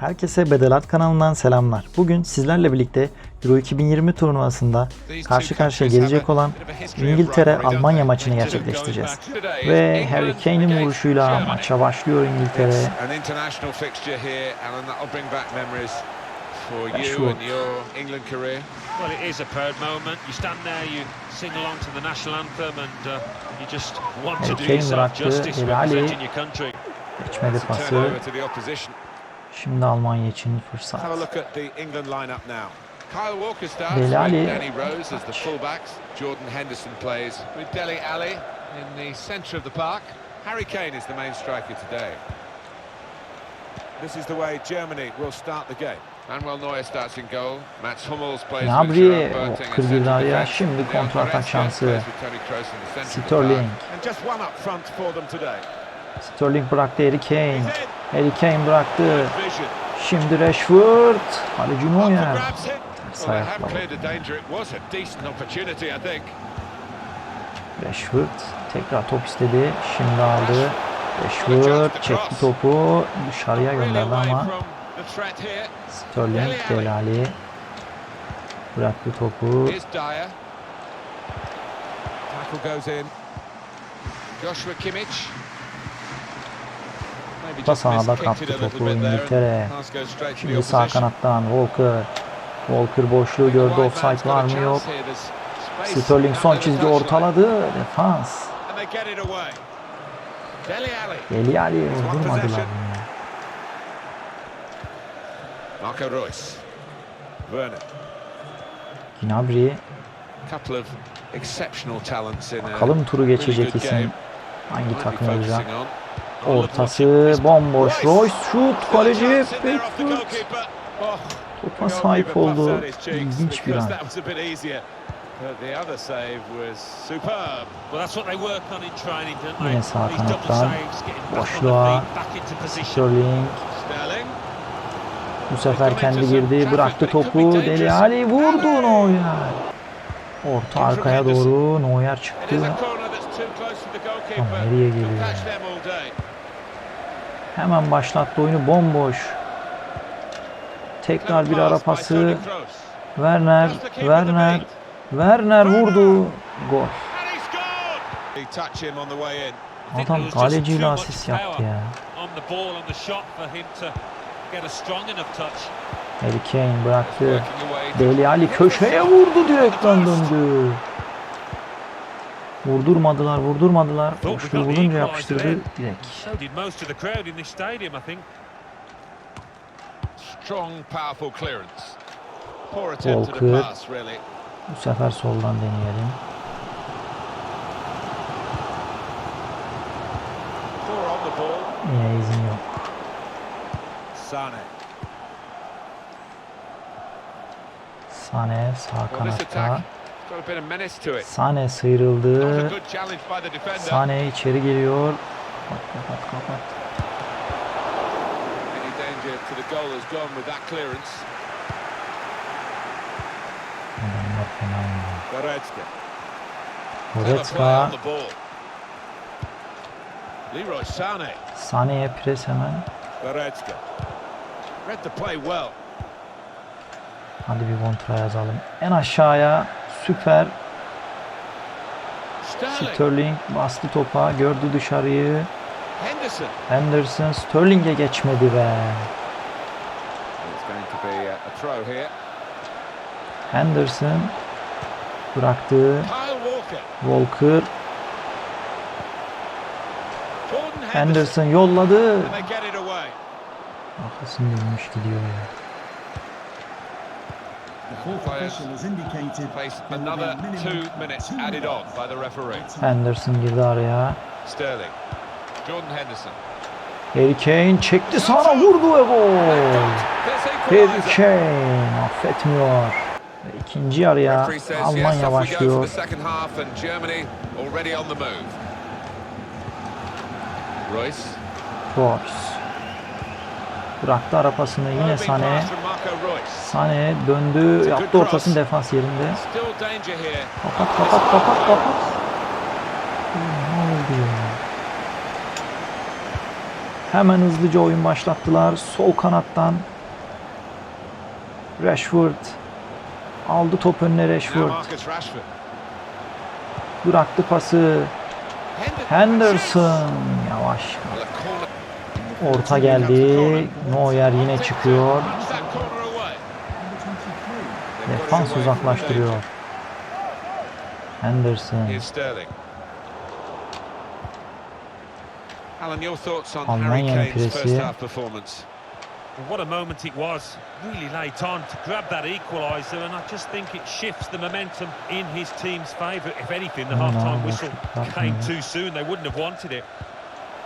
Herkese Bedelat kanalından selamlar. Bugün sizlerle birlikte Euro 2020 turnuvasında karşı karşıya gelecek olan İngiltere-Almanya maçını gerçekleştireceğiz. Ve Harry Kane'in vuruşuyla maça başlıyor İngiltere. An international fixture here, and that'll bring back memories for you Sure. and your England career. Well, it is a proud moment. You stand there, you sing along to the national anthem, and uh, you just want to do yourself bıraktı. justice representing your country. Geçmedi pası. Şimdi Almanya için fırsat. Have a look at the England lineup now. Kyle Walker starts Delali. with Danny Rose as the fullbacks. Jordan Henderson plays with Deli Ali in the centre of the park. Harry Kane is the main striker today. This is the way Germany will start the game. Manuel Neuer starts in goal. Mats Hummels plays with Gnabry, Jerome Boateng in Walker girdi central araya. defence. Şimdi kontratak şansı. plays with Toni Kroos in the centre of the Sterling. And just one up front for them today. Sterling bıraktı Harry Kane. Harry Kane bıraktı. Şimdi Rashford. Grabs here. Ters Well, they have ayakla. cleared the danger. It was a decent opportunity, I think. Rashford tekrar top istedi. Şimdi aldı. Rashford çekti topu. Dışarıya gönderdi ama. Sterling Delali bıraktı topu. Tackle goes in. Joshua Kimmich. Just sahada kaptı topu. İngiltere. Şimdi sağ kanattan Walker. Walker boşluğu gördü. Offside var mı yok. Sterling son çizgi ortaladı. Defans. Deli Ali ya. Marco Reus. Werner. Gnabry bakalım turu geçecek isim hangi takım olacak. Ortası bomboş. Royce şut kaleci Pickford topa sahip oldu. İlginç bir an. Yine sağ kanattan boşluğa. Sterling bu sefer kendi girdi bıraktı topu. Deli Ali vurdu Neuer. Orta arkaya doğru Neuer çıktı. Ama nereye geliyor Hemen başlattı oyunu bomboş. Tekrar bir ara pası. Werner, Werner. Werner vurdu. Gol. Adam kaleciyle asist yaptı ya. Harry Kane bıraktı. Deli Ali köşeye vurdu direkten döndü. Vurdurmadılar, vurdurmadılar. Boşluğu bulunca yapıştırdı direkt. Walker. Bu sefer soldan deneyelim. Yine izin yok. Sane. Sane sağ kanatta. Sane sıyrıldı. Sane içeri geliyor. Kapat kapat kapat. Any danger to the goal has gone with that clearance. Adamlar fena oynuyor. Goretzka. Sane'ye pres hemen. Goretzka. Read the play well. Hadi bir kontra yazalım. En aşağıya süper. Sterling. Bastı topa. Gördü dışarıyı. Henderson. Sterling'e geçmedi be. Henderson bıraktı. Walker. Henderson. Yolladı. Arkasını dönmüş gidiyor ya. Henderson girdi araya. Sterling. Jordan Henderson. Harry Kane çekti sana vurdu ve gol. Harry. Kane affetmiyor. Ve ikinci yarıya Almanya başlıyor. the second half and Germany already on the move. Royce. Royce. Bıraktı arapasını yine Probing Sane. döndü yaptı ortasını defans yerinde. Kapat kapat kapat kapat. Ne oldu ya? Hemen hızlıca oyun başlattılar. Sol kanattan Rashford aldı top önüne Rashford. Bıraktı pası. Henderson yavaş. Orta geldi. Neuer yine çıkıyor. They've got it Defans away from uzaklaştırıyor. Henderson. Alan, your thoughts on Harry Kane's first half performance? Well, what a moment it was. Really late on to grab that equaliser, and I just think it shifts the momentum in his team's favour. If anything, the Aman half-time abi, whistle came yapmayın. too soon. They wouldn't have wanted it.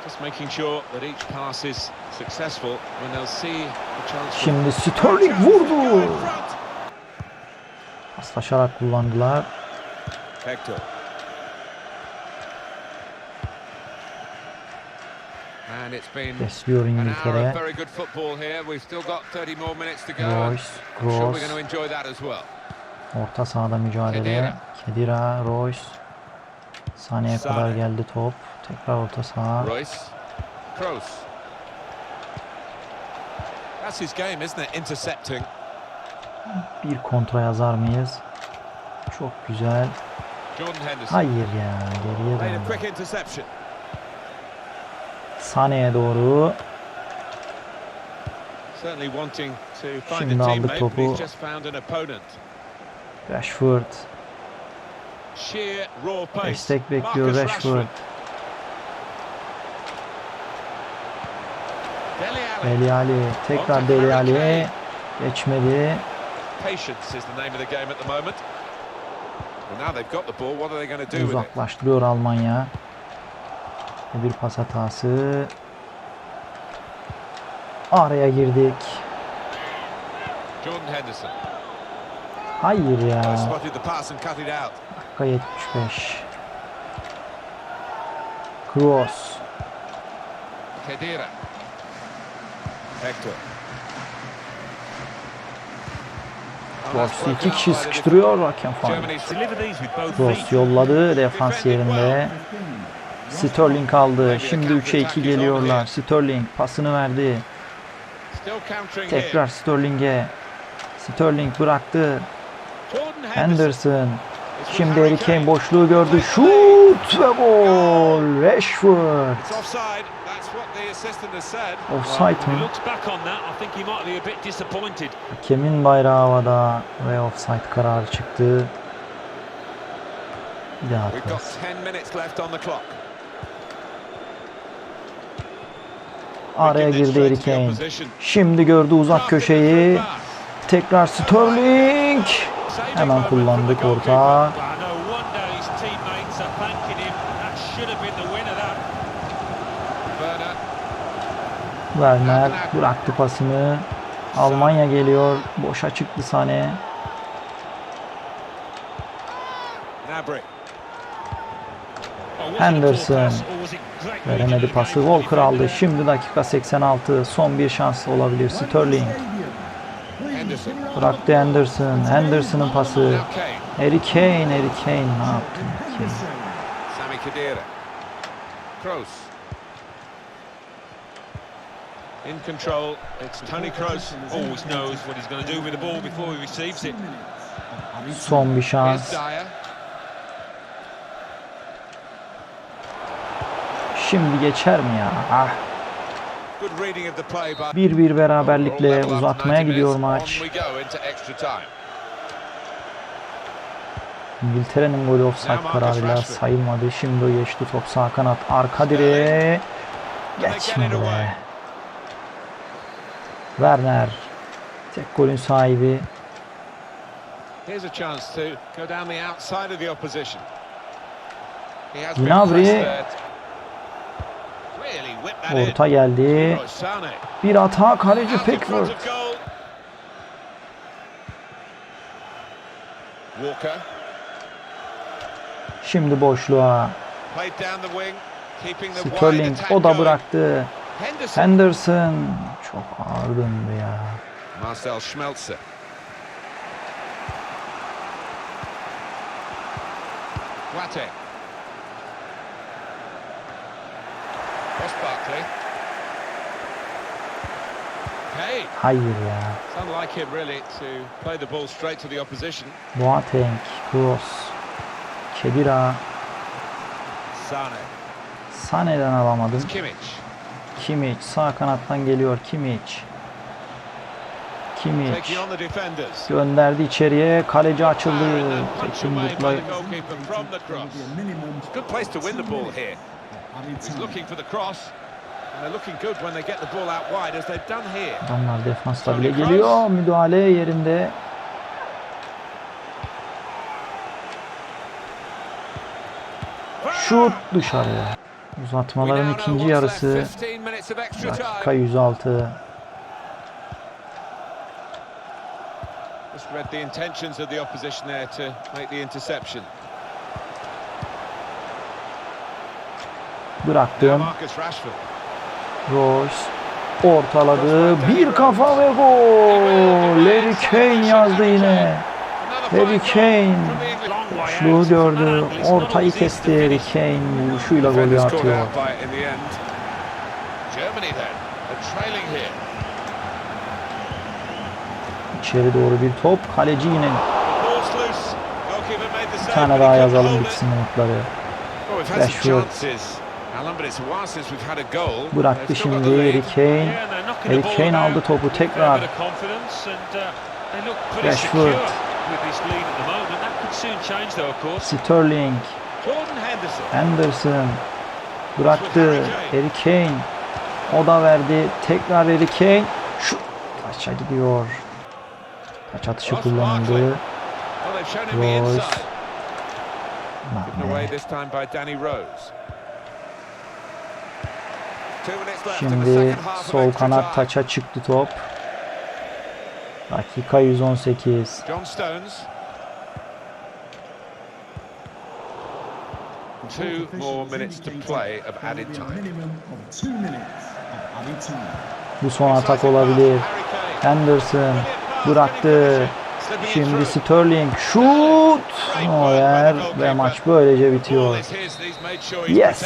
Just making sure that each pass is successful when they'll see the chance. for- Şimdi Sterling Chance to vurdu. Paslaşarak kullandılar. Hector. And it's been Besliyor İngiltere. very good football here. We've still got 30 more minutes to go. Royce, well. Orta sahada mücadele. Kedira, Royce. Sane'ye Sane. kadar geldi top. Tekrar orta saha. Royce. Kroos. That's his game, isn't it? Intercepting. Bir kontra yazar mıyız? Çok güzel. Hayır ya. Geriye döndü. Sane'ye doğru. Certainly wanting to find Şimdi a aldı teammate, but topu. he's just found an opponent. Rashford. Destek bekliyor Rashford. Deli Ali. Tekrar Deli Ali. Geçmedi. Patience is the name of the game at the moment. Well, now they've got the ball. What are they going to do with it? Uzaklaştırıyor Almanya. Bir pas hatası. Araya girdik. Jordan Henderson Hayır ya. Dakika 75. Kroos. Kedira. Hector. Broken iki kişi sıkıştırıyor hakem Kroos feet. yolladı defans yerinde. Sterling aldı. Şimdi 3'e 2 geliyorlar. Sterling pasını verdi. Tekrar Sterling'e. Sterling bıraktı. Henderson. Şimdi Harry Kane boşluğu gördü. Şut ve gol. Rashford. Offside. Disappointed. Hakemin bayrağı havada ve offside kararı çıktı. Bir daha We've got atmaz. 10 minutes left on the clock. Araya girdi Harry Kane. Şimdi gördü uzak köşeyi. Tekrar Sterling. Hemen kullandık orta. Werner. Bıraktı pasını. Almanya geliyor. Boşa çıktı poor Henderson. Veremedi pası. Walker aldı. Şimdi dakika 86. Son bir şans olabilir. Sterling. Bıraktı Henderson. Henderson'ın pası. Harry Kane. Harry Kane ne yaptı? Kane. In control. It's Tony Kroos always knows what he's going to do with the ball before he receives it. Son bir şans. Dyer. Şimdi geçer mi ya? Ah. Good reading of the play by 1-1 beraberlikle uzatmaya 90 gidiyor maç. On we go into extra time. İngiltere'nin golü offside kararıyla sayılmadı. Şimdi geçti top sağ kanat arka direğe. Geçmedi be. Werner. Tek golün sahibi. Gnabry. Orta geldi. Bir hata kaleci Pickford. Şimdi boşluğa. Sterling o da bıraktı. Henderson. Henderson. Çok ağır döndü ya. Marcel Schmelzer. Boateng. Ross Barkley. Kane. Hayır ya. It's unlike him really to play the ball straight to the opposition. Boateng, Kroos, Kedira, Sane. Sane'den alamadım. Kimmich. Kimmich sağ kanattan geliyor the defenders. gönderdi içeriye. Kaleci açıldı. Tekin. Adamlar defansta bile geliyor. Müdahale yerinde. Şut dışarıya. Uzatmaların ikinci yarısı. left, 15 minutes of extra Dakika time. 106. Just read the intentions of the opposition there to make the interception. Bıraktım. Royce ortaladı. Bir kafa ve gol. Larry Kane yazdı yine. Harry Kane. Out. gördü. Ortayı kesti Harry. Kane. Vuruşuyla golü atıyor. İçeri doğru bir top. Kaleci yine bir tane daha yazalım bitsin umutları. Rashford. Bıraktı şimdi. Harry Kane. Harry Kane aldı topu tekrar. uh, Rashford. Secure with this lead at the moment. That could soon change though, of course. Jordan Sterling, Henderson. Henderson bıraktı. Harry Kane. O da verdi. Tekrar Harry Kane. Şu taça gidiyor. Taç atışı kullanıldı. Rose. Şimdi sol kanat taça çıktı top. Dakika 118. John Stones. Two more minutes to play of added time. minimum of two minutes of added time. Bu son atak olabilir. Henderson bıraktı. Şimdi. Sterling şut. Neuer ve maç böylece bitiyor. Yes.